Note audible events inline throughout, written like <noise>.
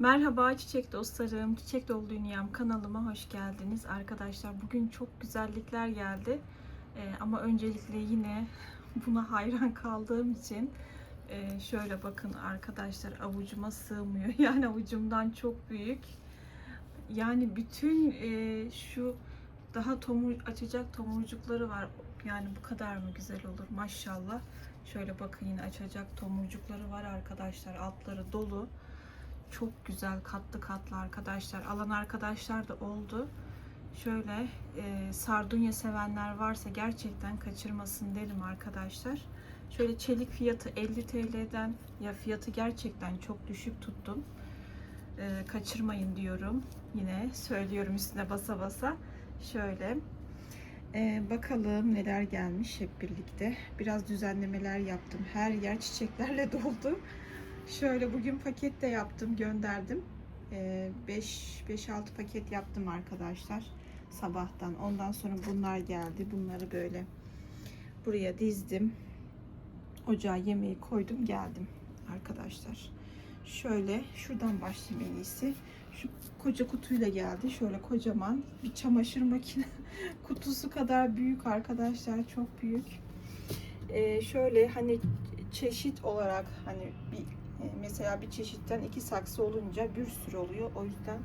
Merhaba çiçek dostlarım, Çiçek Dolu Dünyam kanalıma hoş geldiniz. Arkadaşlar bugün çok güzellikler geldi. Ee, ama öncelikle yine <laughs> buna hayran kaldığım için e, şöyle bakın arkadaşlar avucuma sığmıyor. <laughs> Yani avucumdan çok büyük. Yani bütün e, şu daha tomur açacak tomurcukları var. Yani bu kadar mı güzel olur maşallah. Şöyle bakın yine açacak tomurcukları var arkadaşlar. Altları dolu. Çok güzel katlı katlı arkadaşlar. Alan arkadaşlar da oldu. Şöyle e, sardunya sevenler varsa gerçekten kaçırmasın derim arkadaşlar. Şöyle çelik fiyatı 50 TL'den ya fiyatı gerçekten çok düşük tuttum. E, kaçırmayın diyorum. Yine söylüyorum üstüne basa basa. Şöyle e, bakalım neler gelmiş hep birlikte. Biraz düzenlemeler yaptım. Her yer çiçeklerle <laughs> doldu. Şöyle bugün paket de yaptım, gönderdim. 5-6 paket yaptım arkadaşlar sabahtan. Ondan sonra bunlar geldi. Bunları böyle buraya dizdim. Ocağa yemeği koydum, geldim arkadaşlar. Şöyle şuradan başlayayım en iyisi. Şu koca kutuyla geldi. Şöyle kocaman bir çamaşır makine <laughs> kutusu kadar büyük arkadaşlar. Çok büyük. Ee, şöyle hani çeşit olarak hani bir mesela bir çeşitten iki saksı olunca bir sürü oluyor. O yüzden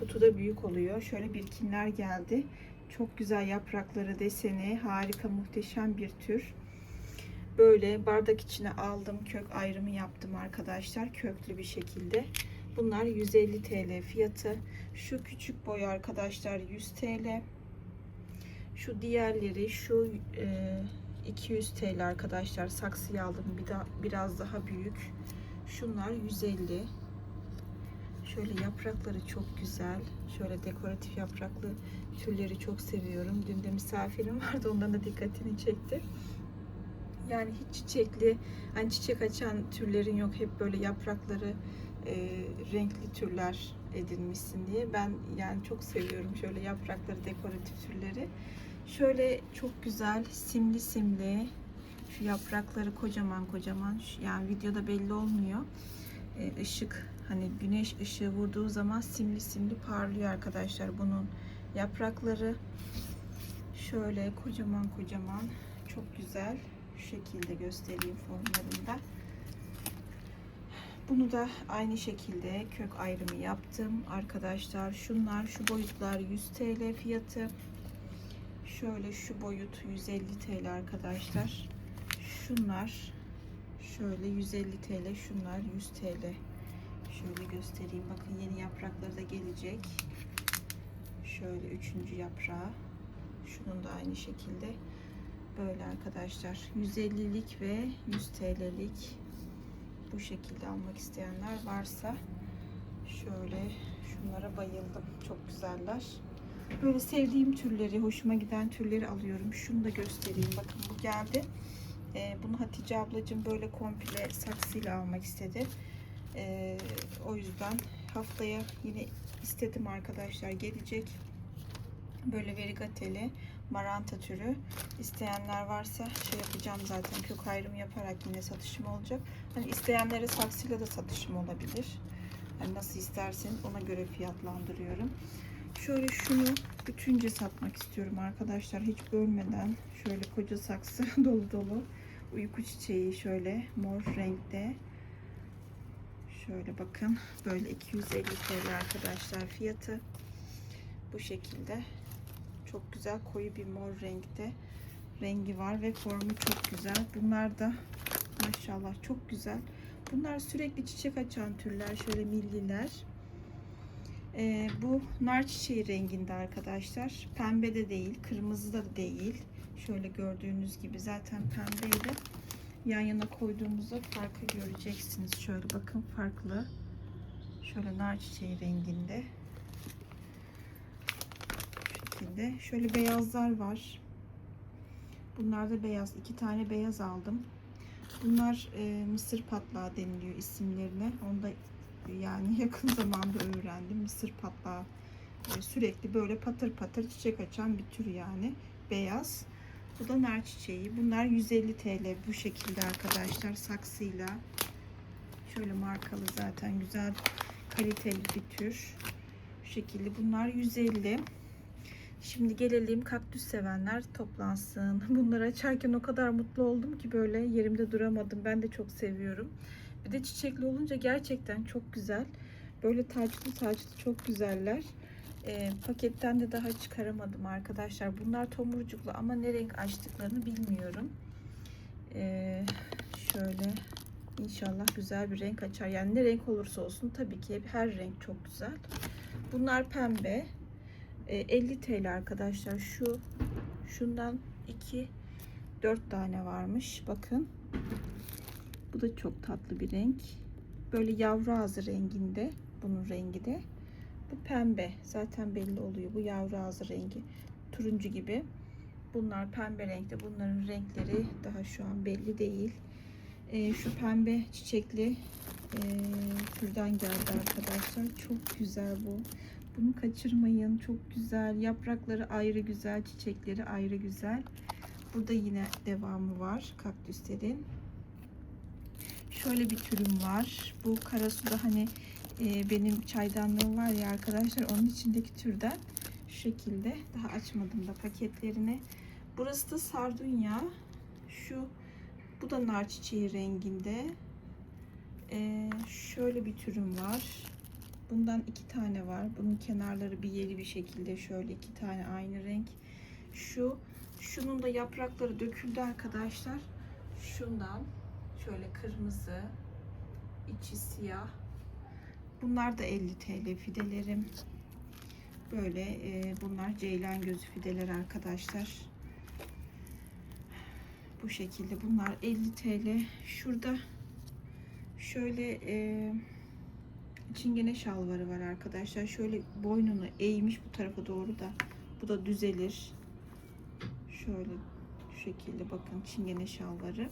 kutuda büyük oluyor. Şöyle birkinler geldi. Çok güzel yaprakları, deseni, harika, muhteşem bir tür. Böyle bardak içine aldım. Kök ayrımı yaptım arkadaşlar. Köklü bir şekilde. Bunlar 150 TL fiyatı. Şu küçük boy arkadaşlar 100 TL. Şu diğerleri şu e, 200 TL arkadaşlar. Saksıyı aldım. Bir da, biraz daha büyük. Şunlar 150. Şöyle yaprakları çok güzel. Şöyle dekoratif yapraklı türleri çok seviyorum. Dün de misafirim <laughs> vardı. Ondan da dikkatini çekti. Yani hiç çiçekli, hani çiçek açan türlerin yok. Hep böyle yaprakları e, renkli türler edinmişsin diye. Ben yani çok seviyorum şöyle yaprakları, dekoratif türleri. Şöyle çok güzel simli simli şu yaprakları kocaman kocaman yani videoda belli olmuyor. Ee, ışık hani güneş ışığı vurduğu zaman simli simli parlıyor arkadaşlar bunun yaprakları. Şöyle kocaman kocaman çok güzel şu şekilde göstereyim formlarında. Bunu da aynı şekilde kök ayrımı yaptım arkadaşlar. Şunlar şu boyutlar 100 TL fiyatı. Şöyle şu boyut 150 TL arkadaşlar. Şunlar şöyle 150 TL, şunlar 100 TL. Şöyle göstereyim. Bakın yeni yaprakları da gelecek. Şöyle üçüncü yaprağı. Şunun da aynı şekilde. Böyle arkadaşlar. 150'lik ve 100 TL'lik bu şekilde almak isteyenler varsa şöyle şunlara bayıldım. Çok güzeller. Böyle sevdiğim türleri, hoşuma giden türleri alıyorum. Şunu da göstereyim. Bakın bu geldi. Ee, bunu Hatice ablacığım böyle komple saksıyla almak istedi. Ee, o yüzden haftaya yine istedim arkadaşlar. Gelecek böyle verigateli maranta türü. İsteyenler varsa şey yapacağım zaten kök ayrımı yaparak yine satışım olacak. Hani isteyenlere saksıyla da satışım olabilir. Yani nasıl isterseniz ona göre fiyatlandırıyorum. Şöyle şunu bütünce satmak istiyorum arkadaşlar. Hiç bölmeden şöyle koca saksı <laughs> dolu dolu uyku çiçeği şöyle mor renkte. Şöyle bakın böyle 250 TL arkadaşlar fiyatı. Bu şekilde çok güzel koyu bir mor renkte rengi var ve formu çok güzel. Bunlar da maşallah çok güzel. Bunlar sürekli çiçek açan türler. Şöyle milliler. Ee, bu nar çiçeği renginde arkadaşlar. Pembe de değil, kırmızı da değil. Şöyle gördüğünüz gibi zaten pembeydi. Yan yana koyduğumuzda farkı göreceksiniz. Şöyle bakın farklı. Şöyle nar çiçeği renginde. Şu şekilde. Şöyle beyazlar var. Bunlar da beyaz. iki tane beyaz aldım. Bunlar e, mısır patlağı deniliyor isimlerine. Onu da yani <laughs> yakın zamanda öğrendim. Mısır patlağı e, sürekli böyle patır patır çiçek açan bir tür yani. Beyaz. Bu da nar çiçeği. Bunlar 150 TL bu şekilde arkadaşlar saksıyla. Şöyle markalı zaten güzel kaliteli bir tür. Şu şekilde bunlar 150. Şimdi gelelim kaktüs sevenler toplansın. <laughs> Bunları açarken o kadar mutlu oldum ki böyle yerimde duramadım. Ben de çok seviyorum. Bir de çiçekli olunca gerçekten çok güzel. Böyle taçlı taçlı çok güzeller. Ee, paketten de daha çıkaramadım arkadaşlar. Bunlar tomurcuklu ama ne renk açtıklarını bilmiyorum. Ee, şöyle inşallah güzel bir renk açar. Yani ne renk olursa olsun tabii ki her renk çok güzel. Bunlar pembe. Ee, 50 TL arkadaşlar. Şu şundan 2 4 tane varmış. Bakın. Bu da çok tatlı bir renk. Böyle yavru ağzı renginde. Bunun rengi de. Bu pembe. Zaten belli oluyor. Bu yavru ağzı rengi. Turuncu gibi. Bunlar pembe renkte. Bunların renkleri daha şu an belli değil. Ee, şu pembe çiçekli e, türden geldi arkadaşlar. Çok güzel bu. Bunu kaçırmayın. Çok güzel. Yaprakları ayrı güzel. Çiçekleri ayrı güzel. Burada yine devamı var kaktüslerin. Şöyle bir türüm var. Bu karasuda hani e, benim çaydanlığım var ya arkadaşlar onun içindeki türden şu şekilde daha açmadım da paketlerini. Burası da sardunya. Şu bu da nar çiçeği renginde. E, şöyle bir türüm var. Bundan iki tane var. Bunun kenarları bir yeri bir şekilde şöyle iki tane aynı renk. Şu şunun da yaprakları döküldü arkadaşlar. Şundan şöyle kırmızı, içi siyah. Bunlar da 50 TL fidelerim. Böyle e, bunlar ceylan gözü fideler arkadaşlar. Bu şekilde bunlar 50 TL. Şurada şöyle e, çingene şalvarı var arkadaşlar. Şöyle boynunu eğmiş bu tarafa doğru da bu da düzelir. Şöyle şu şekilde bakın çingene şalvarı.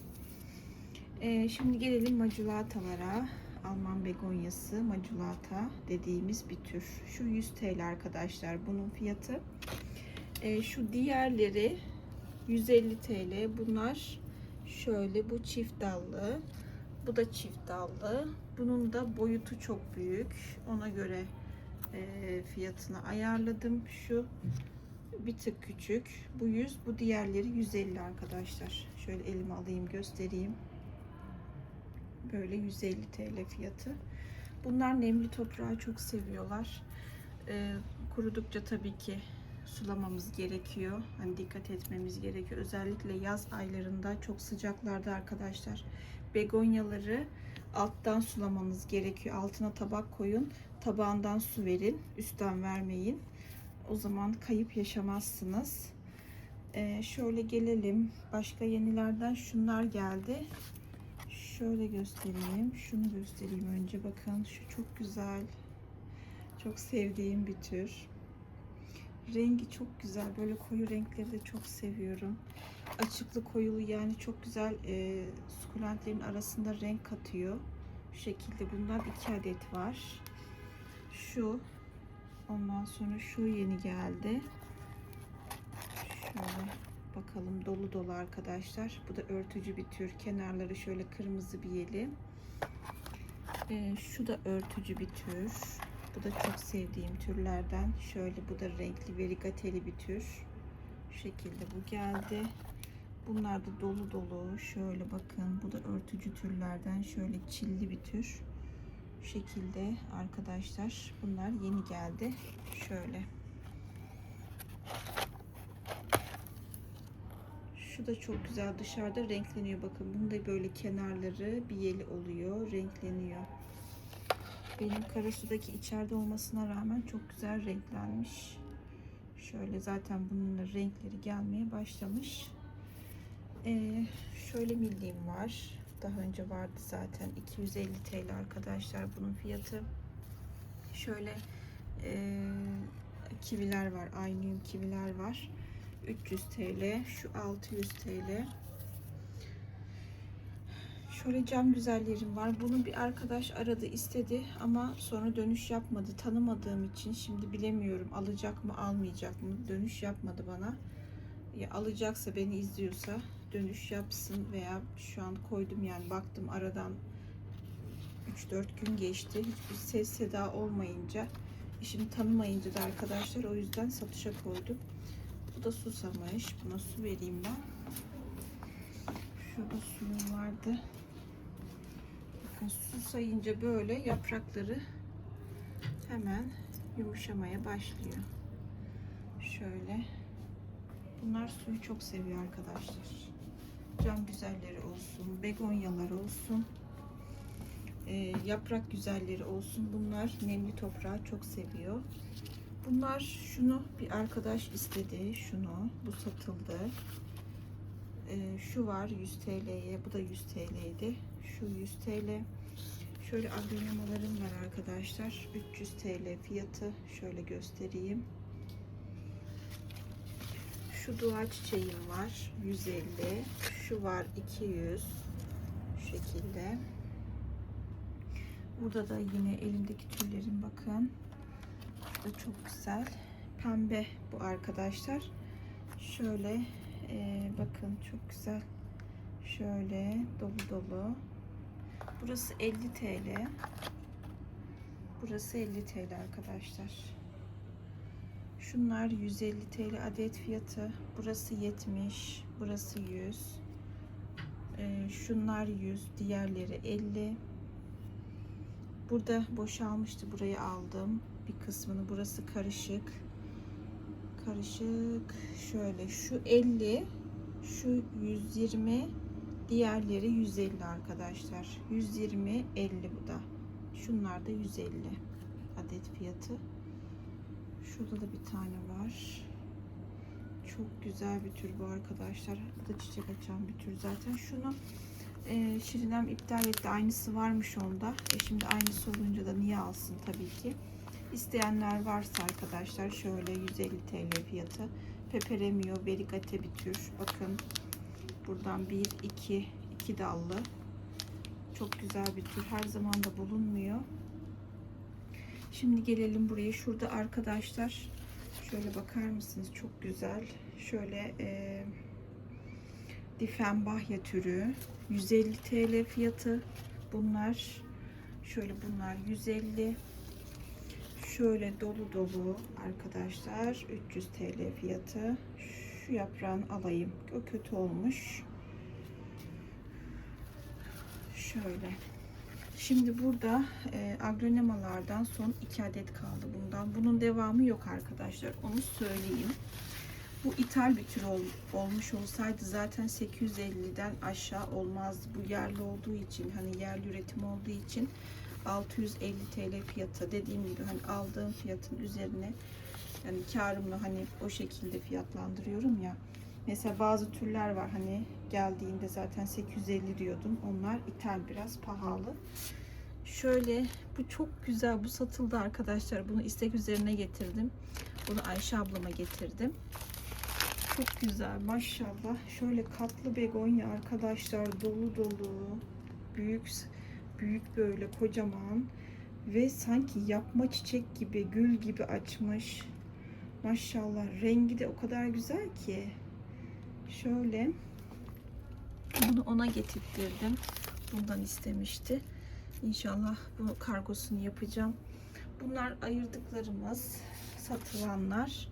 Ee, şimdi gelelim maculatalara. Alman begonyası maculata dediğimiz bir tür. Şu 100 TL arkadaşlar bunun fiyatı. Ee, şu diğerleri 150 TL. Bunlar şöyle bu çift dallı. Bu da çift dallı. Bunun da boyutu çok büyük. Ona göre e, fiyatını ayarladım. Şu bir tık küçük. Bu 100, bu diğerleri 150 arkadaşlar. Şöyle elime alayım göstereyim. Böyle 150 TL fiyatı. Bunlar nemli toprağı çok seviyorlar. Ee, kurudukça tabii ki sulamamız gerekiyor. Hani dikkat etmemiz gerekiyor. Özellikle yaz aylarında çok sıcaklarda arkadaşlar. Begonyaları alttan sulamanız gerekiyor. Altına tabak koyun. Tabağından su verin. Üstten vermeyin. O zaman kayıp yaşamazsınız. Ee, şöyle gelelim. Başka yenilerden şunlar geldi. Şöyle göstereyim. Şunu göstereyim önce. Bakın şu çok güzel. Çok sevdiğim bir tür. Rengi çok güzel. Böyle koyu renkleri de çok seviyorum. Açıklı koyulu yani çok güzel e, sukulentlerin arasında renk katıyor. Şu şekilde bundan iki adet var. Şu ondan sonra şu yeni geldi. Şöyle bakalım dolu dolu arkadaşlar. Bu da örtücü bir tür. Kenarları şöyle kırmızı bir yeli. Ee, şu da örtücü bir tür. Bu da çok sevdiğim türlerden. Şöyle bu da renkli verigateli bir tür. Şu şekilde bu geldi. Bunlar da dolu dolu. Şöyle bakın. Bu da örtücü türlerden. Şöyle çilli bir tür. Şu şekilde arkadaşlar. Bunlar yeni geldi. Şöyle. Şu da çok güzel dışarıda renkleniyor. Bakın bunun da böyle kenarları bir yeli oluyor. Renkleniyor. Benim karasudaki içeride olmasına rağmen çok güzel renklenmiş. Şöyle zaten bunun renkleri gelmeye başlamış. Ee, şöyle milliğim var. Daha önce vardı zaten. 250 TL arkadaşlar bunun fiyatı. Şöyle e, kiviler var. Aynıyum kiviler var. 300 TL. Şu 600 TL. Şöyle cam güzellerim var. Bunu bir arkadaş aradı istedi ama sonra dönüş yapmadı. Tanımadığım için şimdi bilemiyorum alacak mı almayacak mı. Dönüş yapmadı bana. Ya alacaksa beni izliyorsa dönüş yapsın veya şu an koydum yani baktım aradan 3-4 gün geçti. Hiçbir ses seda olmayınca, işimi tanımayınca da arkadaşlar o yüzden satışa koydum. Da susamış. Buna su vereyim ben. Şurada suyum vardı. Bakın susayınca böyle yaprakları hemen yumuşamaya başlıyor. Şöyle. Bunlar suyu çok seviyor arkadaşlar. Cam güzelleri olsun, begonyalar olsun, e, yaprak güzelleri olsun. Bunlar nemli toprağı çok seviyor. Bunlar şunu bir arkadaş istedi. Şunu. Bu satıldı. E, şu var 100 TL'ye. Bu da 100 TL'ydi. Şu 100 TL. Şöyle agronomalarım var arkadaşlar. 300 TL fiyatı. Şöyle göstereyim. Şu dua çiçeğim var 150. Şu var 200. Şu şekilde. Burada da yine elimdeki tüllerim bakın. Da çok güzel. Pembe bu arkadaşlar. Şöyle e, bakın çok güzel. Şöyle dolu dolu. Burası 50 TL. Burası 50 TL arkadaşlar. Şunlar 150 TL adet fiyatı. Burası 70. Burası 100. Ee, şunlar 100. Diğerleri 50. Burada boşalmıştı. Burayı aldım. Bir kısmını. Burası karışık. Karışık. Şöyle. Şu 50. Şu 120. Diğerleri 150 arkadaşlar. 120 50 bu da. Şunlar da 150 adet fiyatı. Şurada da bir tane var. Çok güzel bir tür bu arkadaşlar. Da çiçek açan bir tür zaten. Şunu e, Şirinem iptal etti. Aynısı varmış onda. E şimdi aynısı olunca da niye alsın tabii ki. İsteyenler varsa arkadaşlar şöyle 150 TL fiyatı. Peperemio, berigate bir tür. Bakın buradan bir, iki, iki dallı. Çok güzel bir tür. Her zaman da bulunmuyor. Şimdi gelelim buraya. Şurada arkadaşlar şöyle bakar mısınız? Çok güzel. Şöyle e, Difenbahya türü 150 TL fiyatı. Bunlar şöyle bunlar 150 şöyle dolu dolu arkadaşlar 300 TL fiyatı. Şu yaprağın alayım. O kötü olmuş. Şöyle. Şimdi burada e, agronemalardan son 2 adet kaldı bundan. Bunun devamı yok arkadaşlar. Onu söyleyeyim. Bu ithal bir tür ol, olmuş olsaydı zaten 850'den aşağı olmazdı. Bu yerli olduğu için hani yerli üretim olduğu için 650 TL fiyata dediğim gibi hani aldığım fiyatın üzerine yani karımla hani o şekilde fiyatlandırıyorum ya. Mesela bazı türler var hani geldiğinde zaten 850 diyordum. Onlar ithal biraz pahalı. Şöyle bu çok güzel. Bu satıldı arkadaşlar. Bunu istek üzerine getirdim. Bunu Ayşe ablama getirdim. Çok güzel maşallah. Şöyle katlı begonya arkadaşlar dolu dolu. Büyük büyük böyle kocaman ve sanki yapma çiçek gibi gül gibi açmış. Maşallah rengi de o kadar güzel ki. Şöyle bunu ona getirttirdim. Bundan istemişti. İnşallah bu kargosunu yapacağım. Bunlar ayırdıklarımız, satılanlar.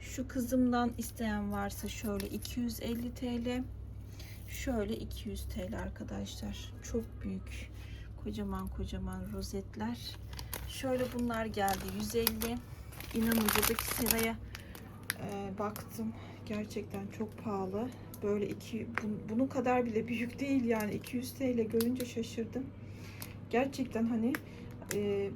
Şu kızımdan isteyen varsa şöyle 250 TL. Şöyle 200 TL arkadaşlar. Çok büyük. Kocaman kocaman rozetler. Şöyle bunlar geldi 150. İnanın buradaki seraya e, baktım. Gerçekten çok pahalı. Böyle iki bu- bunun kadar bile büyük değil yani 200 TL görünce şaşırdım. Gerçekten hani e,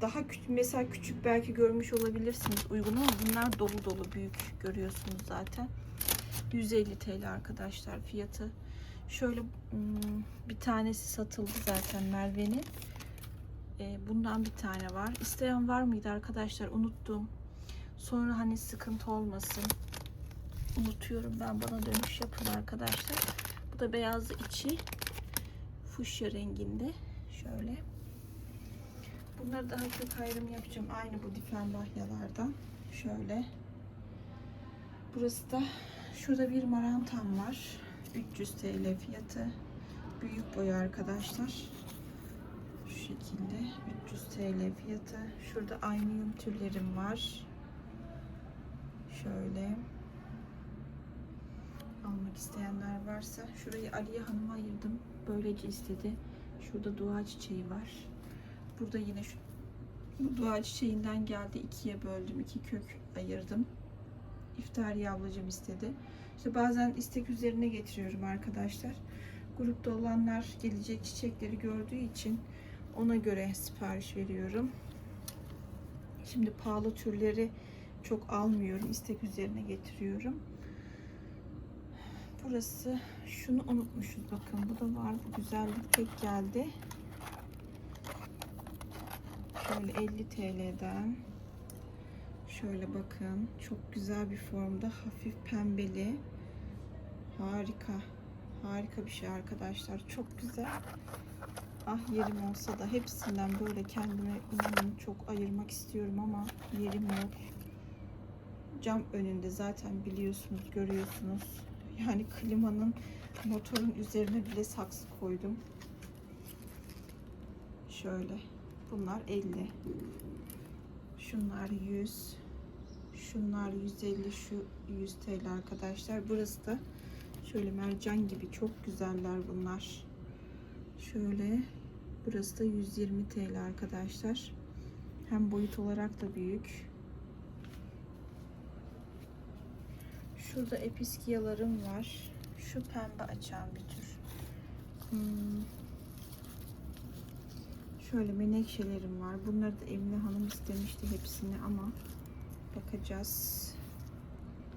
daha küçük mesela küçük belki görmüş olabilirsiniz uygun ama bunlar dolu dolu büyük görüyorsunuz zaten. 150 TL arkadaşlar fiyatı. Şöyle hmm, bir tanesi satıldı zaten Merve'nin. E, bundan bir tane var. İsteyen var mıydı arkadaşlar? Unuttum. Sonra hani sıkıntı olmasın. Unutuyorum ben bana dönüş yapın arkadaşlar. Bu da beyazı içi fuşya renginde. Şöyle. Bunları daha çok ayrım yapacağım. Aynı bu difenbahyalardan. Şöyle. Burası da şurada bir marantam var. 300 TL fiyatı. Büyük boy arkadaşlar. şekilde 300 TL fiyatı. Şurada aynı türlerim var. Şöyle almak isteyenler varsa şurayı Aliye Hanım'a ayırdım. Böylece istedi. Şurada dua çiçeği var. Burada yine şu bu dua çiçeğinden geldi. ikiye böldüm. iki kök ayırdım. İftariye ablacığım istedi. İşte bazen istek üzerine getiriyorum arkadaşlar. Grupta olanlar gelecek çiçekleri gördüğü için ona göre sipariş veriyorum. Şimdi pahalı türleri çok almıyorum. istek üzerine getiriyorum. Burası şunu unutmuşuz bakın. Bu da var. Bu güzellik tek geldi. Şöyle 50 TL'den. Şöyle bakın. Çok güzel bir formda. Hafif pembeli. Harika. Harika bir şey arkadaşlar. Çok güzel. Ah yerim olsa da hepsinden böyle kendime inanın çok ayırmak istiyorum ama yerim yok. Cam önünde zaten biliyorsunuz, görüyorsunuz. Yani klimanın motorun üzerine bile saksı koydum. Şöyle. Bunlar 50. Şunlar 100. Şunlar 150 şu 100 TL arkadaşlar. Burası da şöyle mercan gibi çok güzeller bunlar. Şöyle burası da 120 TL arkadaşlar. Hem boyut olarak da büyük. Şurada episkiyalarım var. Şu pembe açan bir tür. Hmm. Şöyle menekşelerim var. Bunları da Emine Hanım istemişti hepsini ama bakacağız.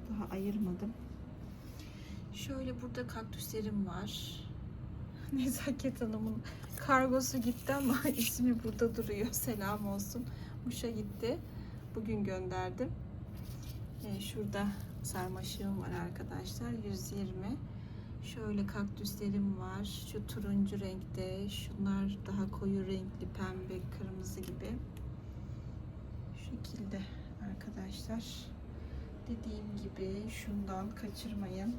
Daha ayırmadım. Şöyle burada kaktüslerim var. <laughs> Nezaket Hanım'ın kargosu gitti ama <laughs> ismi burada duruyor. <laughs> Selam olsun. Muş'a gitti. Bugün gönderdim. Ee, şurada sarmaşığım var arkadaşlar. 120. Şöyle kaktüslerim var. Şu turuncu renkte. Şunlar daha koyu renkli pembe, kırmızı gibi. Şu şekilde arkadaşlar. Dediğim gibi şundan kaçırmayın.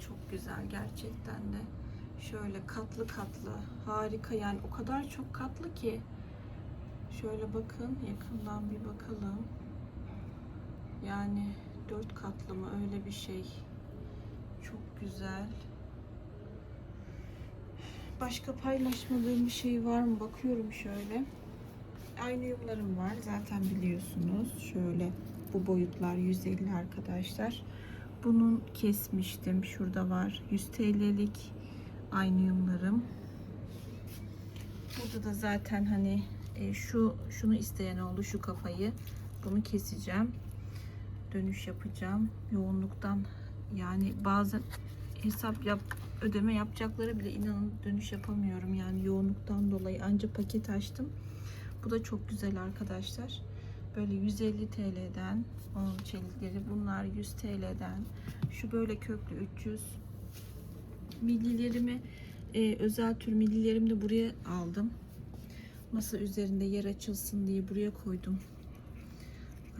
Çok güzel gerçekten de. Şöyle katlı katlı. Harika yani o kadar çok katlı ki. Şöyle bakın yakından bir bakalım. Yani dört katlı mı öyle bir şey. Çok güzel. Başka paylaşmadığım bir şey var mı? Bakıyorum şöyle. Aynı yıllarım var. Zaten biliyorsunuz. Şöyle bu boyutlar 150 arkadaşlar. Bunun kesmiştim. Şurada var. 100 TL'lik aynı yumlarım. Burada da zaten hani e, şu şunu isteyen oldu şu kafayı. Bunu keseceğim. Dönüş yapacağım. Yoğunluktan yani bazen hesap yap ödeme yapacakları bile inanın dönüş yapamıyorum yani yoğunluktan dolayı anca paket açtım. Bu da çok güzel arkadaşlar. Böyle 150 TL'den onun çelikleri bunlar 100 TL'den. Şu böyle köklü 300. Millilerimi e, özel tür millilerimi de buraya aldım. Masa üzerinde yer açılsın diye buraya koydum.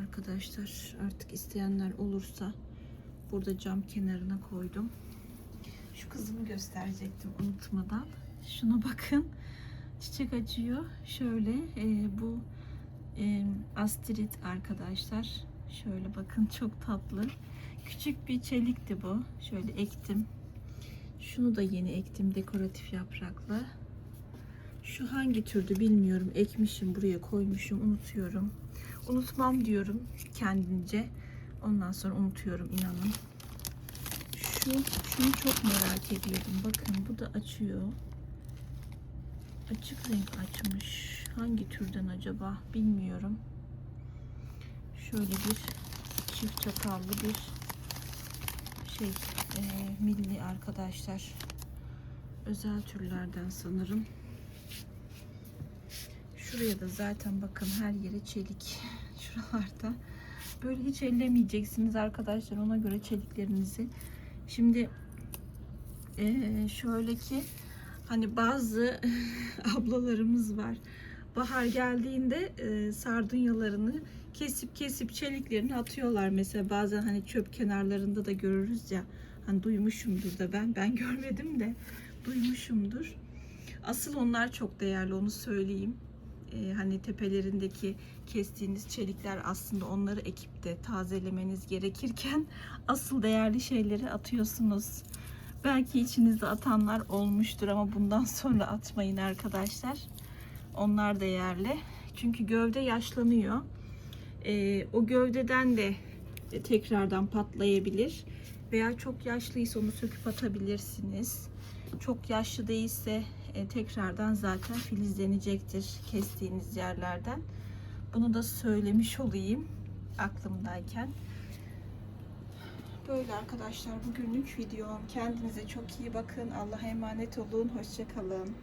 Arkadaşlar artık isteyenler olursa burada cam kenarına koydum. Şu kızımı gösterecektim unutmadan. Şuna bakın. Çiçek açıyor. Şöyle e, bu e, astrit arkadaşlar. Şöyle bakın çok tatlı. Küçük bir çelikti bu. Şöyle ektim. Şunu da yeni ektim dekoratif yapraklı. Şu hangi türdü bilmiyorum. Ekmişim buraya koymuşum unutuyorum. Unutmam diyorum kendince. Ondan sonra unutuyorum inanın. Şu şunu çok merak ediyordum. Bakın bu da açıyor. Açık renk açmış. Hangi türden acaba bilmiyorum. Şöyle bir çift çatallı bir şey e, milli arkadaşlar. Özel türlerden sanırım. Şuraya da zaten bakın her yeri çelik. <laughs> Şuralarda. Böyle hiç ellemeyeceksiniz arkadaşlar. Ona göre çeliklerinizi. Şimdi e, şöyle ki hani bazı <laughs> ablalarımız var. Bahar geldiğinde e, sardunyalarını kesip kesip çeliklerini atıyorlar. Mesela bazen hani çöp kenarlarında da görürüz ya. Hani duymuşumdur da ben. Ben <laughs> görmedim de duymuşumdur. Asıl onlar çok değerli onu söyleyeyim. Ee, hani tepelerindeki kestiğiniz çelikler aslında onları ekip de tazelemeniz gerekirken <laughs> asıl değerli şeyleri atıyorsunuz. Belki içinizde atanlar olmuştur ama bundan sonra atmayın arkadaşlar. Onlar değerli. Çünkü gövde yaşlanıyor. Ee, o gövdeden de tekrardan patlayabilir. Veya çok yaşlıysa onu söküp atabilirsiniz. Çok yaşlı değilse e, tekrardan zaten filizlenecektir kestiğiniz yerlerden. Bunu da söylemiş olayım aklımdayken. Böyle arkadaşlar bugünlük videom. Kendinize çok iyi bakın. Allah'a emanet olun. Hoşçakalın.